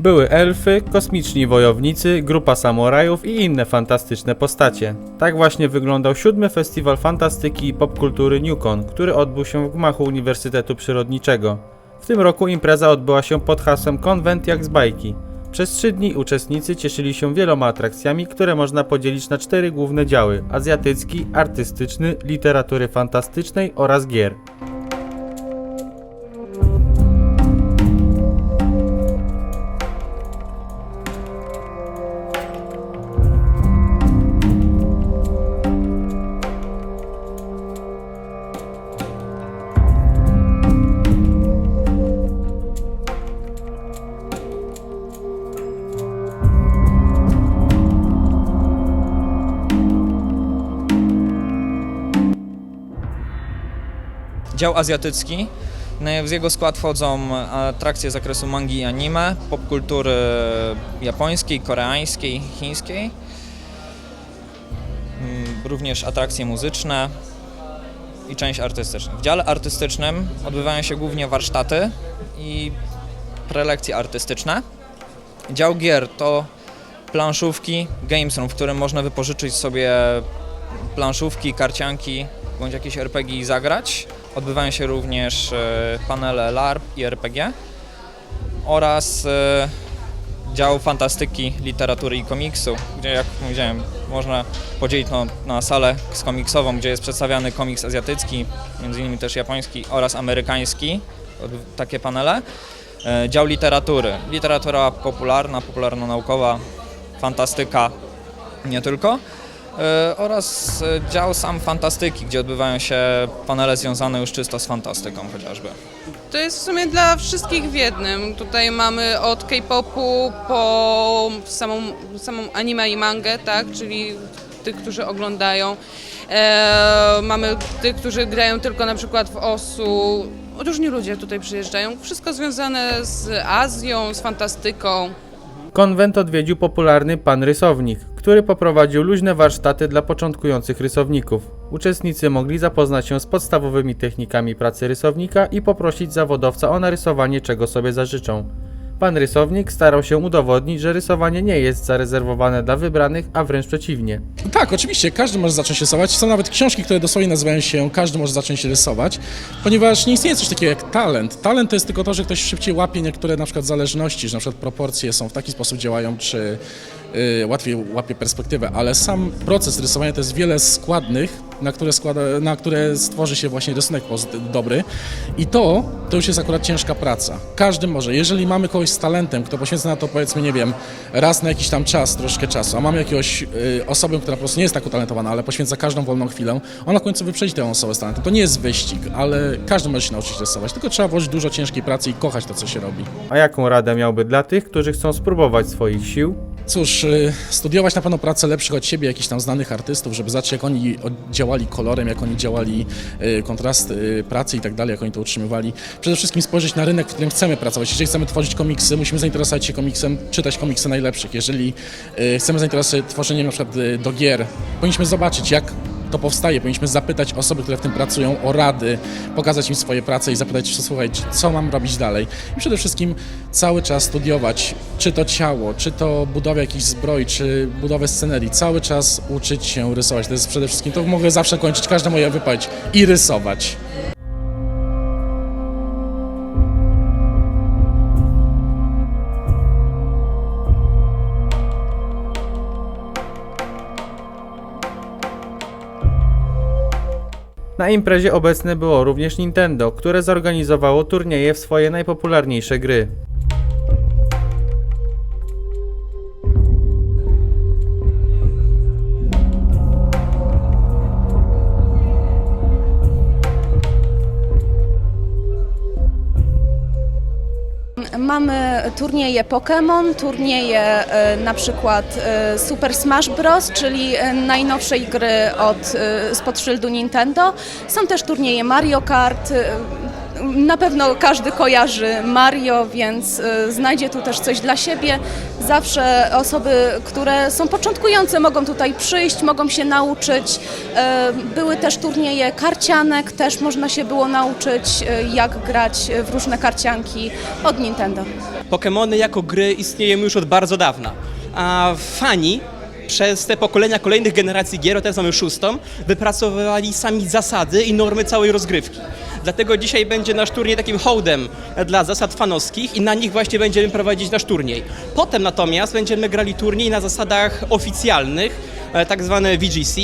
Były elfy, kosmiczni wojownicy, grupa samurajów i inne fantastyczne postacie. Tak właśnie wyglądał siódmy festiwal fantastyki i popkultury Newcon, który odbył się w gmachu Uniwersytetu Przyrodniczego. W tym roku impreza odbyła się pod hasłem Konwent jak z bajki. Przez trzy dni uczestnicy cieszyli się wieloma atrakcjami, które można podzielić na cztery główne działy: azjatycki, artystyczny, literatury fantastycznej oraz gier. Dział azjatycki. No, W jego skład wchodzą atrakcje z zakresu mangi i anime, popkultury japońskiej, koreańskiej, chińskiej. Mm, Również atrakcje muzyczne i część artystyczna. W dziale artystycznym odbywają się głównie warsztaty i prelekcje artystyczne. Dział gier to planszówki, games room, w którym można wypożyczyć sobie planszówki, karcianki bądź jakieś RPG i zagrać. Odbywają się również e, panele LARP i RPG oraz e, dział fantastyki, literatury i komiksu, gdzie jak powiedziałem, można podzielić na salę z komiksową, gdzie jest przedstawiany komiks azjatycki, między innymi też japoński oraz amerykański, takie panele. E, Dział literatury, literatura popularna, popularno-naukowa, fantastyka, nie tylko. E, oraz e, dział sam fantastyki, gdzie odbywają się panele związane już czysto z fantastyką chociażby. To jest w sumie dla wszystkich w jednym. Tutaj mamy od K-popu po samą, samą anime i mangę, tak, czyli tych, którzy oglądają. E, mamy tych, którzy grają tylko na przykład w OSU. Różni ludzie tutaj przyjeżdżają. Wszystko związane z Azją, z fantastyką. Konwent odwiedził popularny pan rysownik, który poprowadził luźne warsztaty dla początkujących rysowników. Uczestnicy mogli zapoznać się z podstawowymi technikami pracy rysownika i poprosić zawodowca o narysowanie czego sobie zażyczą. Pan rysownik starał się udowodnić, że rysowanie nie jest zarezerwowane dla wybranych, a wręcz przeciwnie. Tak, oczywiście, każdy może zacząć rysować. Są nawet książki, które dosłownie nazywają się Każdy może zacząć rysować, ponieważ nie istnieje coś takiego jak talent. Talent to jest tylko to, że ktoś szybciej łapie niektóre na przykład zależności, że na przykład proporcje są w taki sposób działają, czy y, łatwiej łapie perspektywę, ale sam proces rysowania to jest wiele składnych, na które, składa, na które stworzy się właśnie rysunek dobry i to, to już jest akurat ciężka praca. Każdy może. Jeżeli mamy kogoś z talentem, kto poświęca na to powiedzmy, nie wiem, raz na jakiś tam czas, troszkę czasu, a mamy jakiegoś y, osobę, która po prostu nie jest tak utalentowana, ale poświęca każdą wolną chwilę, ona w końcu wyprzedzi tę osobę z talentem. To nie jest wyścig, ale każdy może się nauczyć rysować, tylko trzeba włożyć dużo ciężkiej pracy i kochać to, co się robi. A jaką radę miałby dla tych, którzy chcą spróbować swoich sił? Cóż, y, studiować na pewno pracę lepszych od siebie, jakichś tam znanych artystów, żeby zobaczyć, jak oni działali kolorem, jak oni działali y, kontrast y, pracy i tak dalej, jak oni to utrzymywali. Przede wszystkim spojrzeć na rynek, w którym chcemy pracować. Jeżeli chcemy tworzyć komiksy, musimy zainteresować się komiksem, czytać komiksy najlepszych. Jeżeli chcemy zainteresować się tworzeniem na przykład do gier, powinniśmy zobaczyć, jak to powstaje. Powinniśmy zapytać osoby, które w tym pracują o rady, pokazać im swoje prace i zapytać, słuchaj, co mam robić dalej. I przede wszystkim cały czas studiować, czy to ciało, czy to budowę jakichś zbroi, czy budowę scenerii. Cały czas uczyć się rysować. To jest przede wszystkim, to mogę zawsze kończyć każda moja wypowiedź i rysować. Na imprezie obecne było również Nintendo, które zorganizowało turnieje w swoje najpopularniejsze gry. Mamy turnieje Pokémon, turnieje e, na przykład e, Super Smash Bros., czyli e, najnowszej gry od, spod szyldu Nintendo. Są też turnieje Mario Kart, Na pewno każdy kojarzy Mario, więc y, znajdzie tu też coś dla siebie. Zawsze osoby, które są początkujące, mogą tutaj przyjść, mogą się nauczyć. Y, Były też turnieje karcianek, też można się było nauczyć, y, jak grać w różne karcianki od Nintendo. Pokémony jako gry istnieją już od bardzo dawna, a fani przez te pokolenia kolejnych generacji gier, teraz mamy szóstą, wypracowywali sami zasady i normy całej rozgrywki. Dlatego dzisiaj będzie nasz turniej takim hołdem dla zasad fanowskich i na nich właśnie będziemy prowadzić nasz turniej. Potem natomiast będziemy grali turniej na zasadach oficjalnych, e, tak zwane VGC.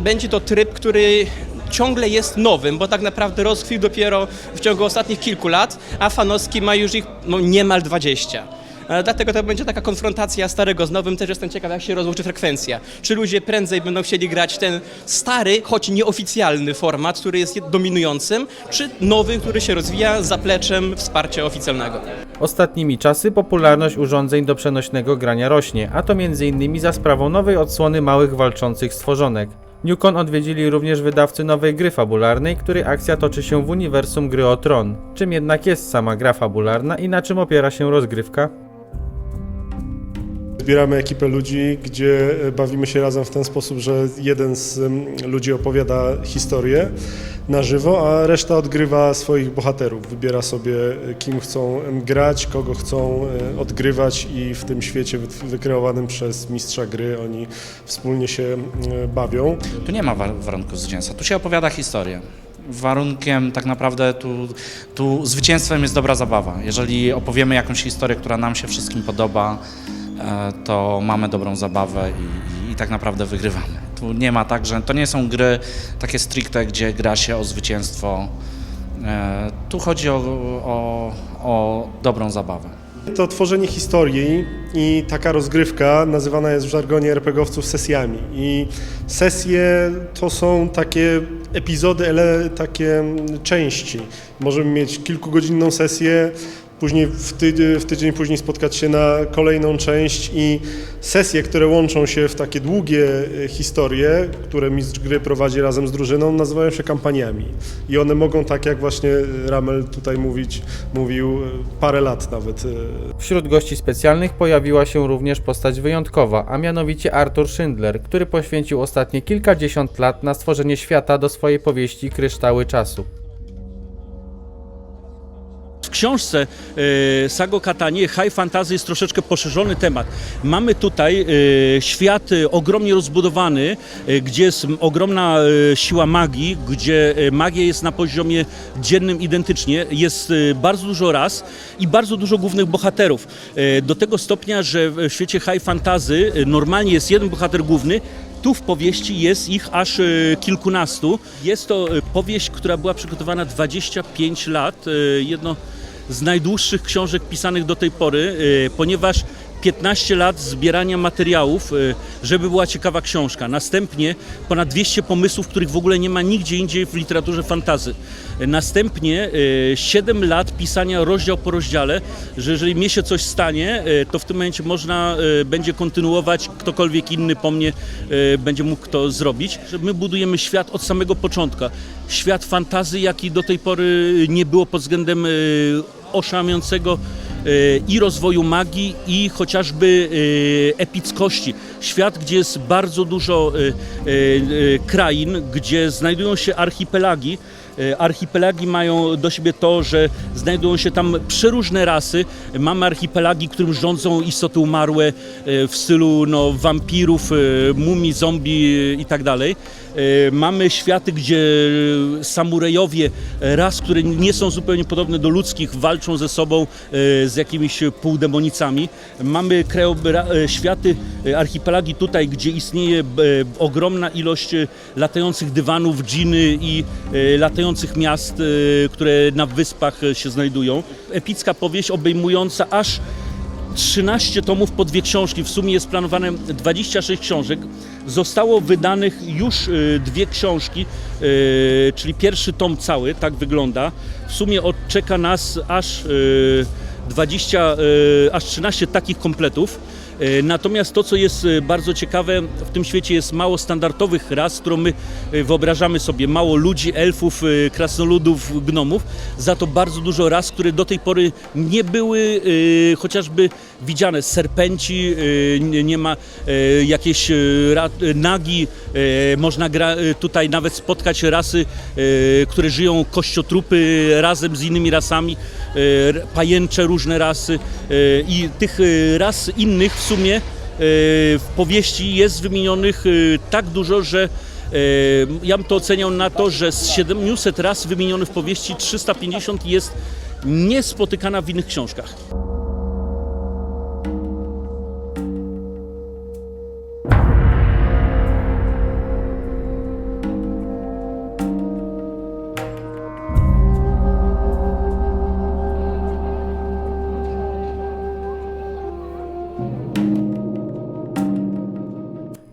Będzie to tryb, który ciągle jest nowym, bo tak naprawdę rozkwitł dopiero w ciągu ostatnich kilku lat, a Fanowski ma już ich no, niemal 20. E, Dlatego to będzie taka konfrontacja starego z nowym. Też jestem ciekaw, jak się rozłoży frekwencja. Czy ludzie prędzej będą chcieli grać ten stary, choć nieoficjalny format, który jest dominującym, czy nowy, który się rozwija z zapleczem wsparcia oficjalnego. Ostatnimi czasy popularność urządzeń do przenośnego grania rośnie, a to m.in. za sprawą nowej odsłony małych walczących stworzonek. Newcon odwiedzili również wydawcy nowej gry fabularnej, której akcja toczy się w uniwersum gry o Tron. Czym jednak jest sama gra fabularna i na czym opiera się rozgrywka? Zbieramy ekipę ludzi, gdzie e, bawimy się razem w ten sposób, że jeden z ludzi opowiada historię na żywo, a reszta odgrywa swoich bohaterów. Wybiera sobie, e, kim chcą grać, kogo chcą e, odgrywać i w tym świecie wy- wykreowanym przez mistrza gry oni wspólnie się bawią. Tu nie ma war- warunków zwycięstwa, tu się opowiada historię. Warunkiem tak naprawdę tu, tu zwycięstwem jest dobra zabawa. Jeżeli opowiemy jakąś historię, która nam się wszystkim podoba, to mamy dobrą zabawę i, i, i tak naprawdę wygrywamy. Tu nie ma tak, że to nie są gry takie stricte, gdzie gra się o zwycięstwo. E, Tu chodzi o, o, o dobrą zabawę. To tworzenie historii i taka rozgrywka nazywana jest w żargonie RPGowców sesjami. I sesje to są takie epizody, ale takie mm, części. Możemy mieć kilkugodzinną sesję, później w, ty, w tydzień później spotkać się na kolejną część i sesje, które łączą się w takie długie e, historie, które mistrz gry prowadzi razem z drużyną, nazywają się kampaniami. I one mogą, tak jak właśnie Ramel tutaj mówić, mówił, e, parę lat nawet Wśród gości specjalnych pojawiła się również postać wyjątkowa, a mianowicie Arthur Schindler, który poświęcił ostatnie kilkadziesiąt lat na stworzenie świata do swojej powieści Kryształy Czasu. Książce e, Sago Katanie High Fantasy jest troszeczkę poszerzony temat. Mamy tutaj e, świat e, ogromnie rozbudowany, gdzie jest ogromna siła magii, gdzie magia jest na poziomie dziennym identycznie. Jest bardzo dużo ras i bardzo dużo głównych bohaterów. Do tego stopnia, że w świecie High Fantasy normalnie jest jeden bohater główny, tu w powieści jest ich aż kilkunastu. Jest to powieść, która była przygotowana 25 lat. Jedno z najdłuższych książek pisanych do tej pory, e, ponieważ 15 lat zbierania materiałów, e, żeby była ciekawa książka. Następnie ponad 200 pomysłów, których w ogóle nie ma nigdzie indziej w literaturze fantazy. Następnie e, 7 lat pisania rozdział po rozdziale, że jeżeli mnie się coś stanie, to w tym momencie można będzie kontynuować, ktokolwiek inny po mnie będzie mógł to zrobić. My budujemy świat od samego początku. Świat fantazy, jaki do tej pory nie było pod względem oszałamiającego e, i rozwoju magii, i chociażby e, epickości. Świat, gdzie jest bardzo dużo e, krain, gdzie znajdują się archipelagi. E, Archipelagi mają do siebie to, że znajdują się tam przeróżne rasy. Mamy archipelagi, którym rządzą istoty umarłe e, w stylu no, wampirów, e, mumii, zombie i tak dalej. Mamy światy, gdzie samurajowie ras, które nie są zupełnie podobne do ludzkich, walczą ze sobą z jakimiś półdemonicami. Mamy krajobra- e, światy, archipelagi tutaj, gdzie istnieje e, ogromna ilość e, latających dywanów, dżiny i e, latających miast, e, które na wyspach e, się znajdują. Epicka powieść obejmująca aż 13 tomów po dwie książki. W sumie jest planowane 26 książek. Zostało wydanych już dwie książki, czyli pierwszy tom cały, tak wygląda. W sumie odczeka nas aż y, 20, y, aż 13 takich kompletów. E, Natomiast to, co jest e, bardzo ciekawe, w tym świecie jest mało standardowych ras, którą my e, wyobrażamy sobie. Mało ludzi, elfów, krasnoludów, gnomów. Za to bardzo dużo ras, które do tej pory nie były chociażby widziane. Serpenci, nie, ma e, nagi. Można tutaj nawet spotkać rasy, które żyją kościotrupy razem z innymi rasami, pajęcze różne rasy i tych ras innych w sumie e, w powieści jest wymienionych e, tak dużo, że e, ja bym to oceniał na to, że z 700 ras wymienionych w powieści 350 jest niespotykana w innych książkach.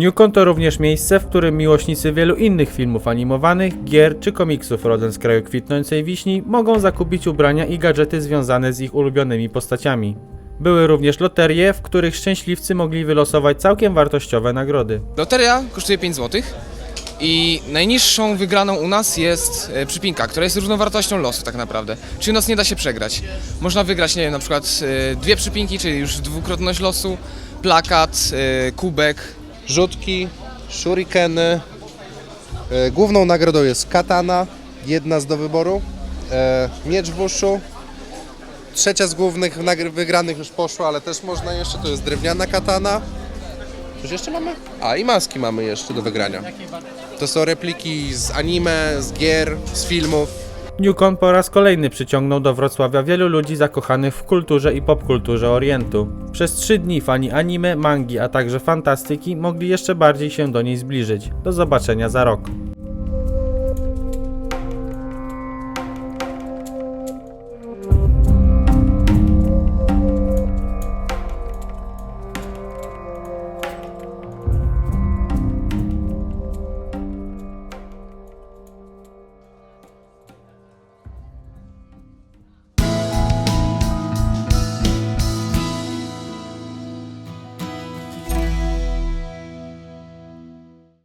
Newcon to również miejsce, w którym miłośnicy wielu innych filmów animowanych, gier czy komiksów rodem z kraju kwitnącej wiśni mogą zakupić ubrania i gadżety związane z ich ulubionymi postaciami. Były również loterie, w których szczęśliwcy mogli wylosować całkiem wartościowe nagrody. Loteria kosztuje 5 zł i najniższą wygraną u nas jest e, przypinka, która jest równowartością losu tak naprawdę. Czyli u nas nie da się przegrać. Można wygrać, nie wiem, na przykład e, dwie przypinki, czyli już dwukrotność losu, plakat, e, kubek. Rzutki, shurikeny. E, Główną nagrodą jest katana, jedna z do wyboru, e, miecz w uszu. Trzecia z głównych wygranych już poszła, ale też można jeszcze, to jest drewniana katana. Coś jeszcze mamy? A, i maski mamy jeszcze do wygrania. To są repliki z anime, z gier, z filmów. Newcon po raz kolejny przyciągnął do Wrocławia wielu ludzi zakochanych w kulturze i popkulturze Orientu. Przez trzy dni fani anime, mangi, a także fantastyki mogli jeszcze bardziej się do niej zbliżyć. Do zobaczenia za rok.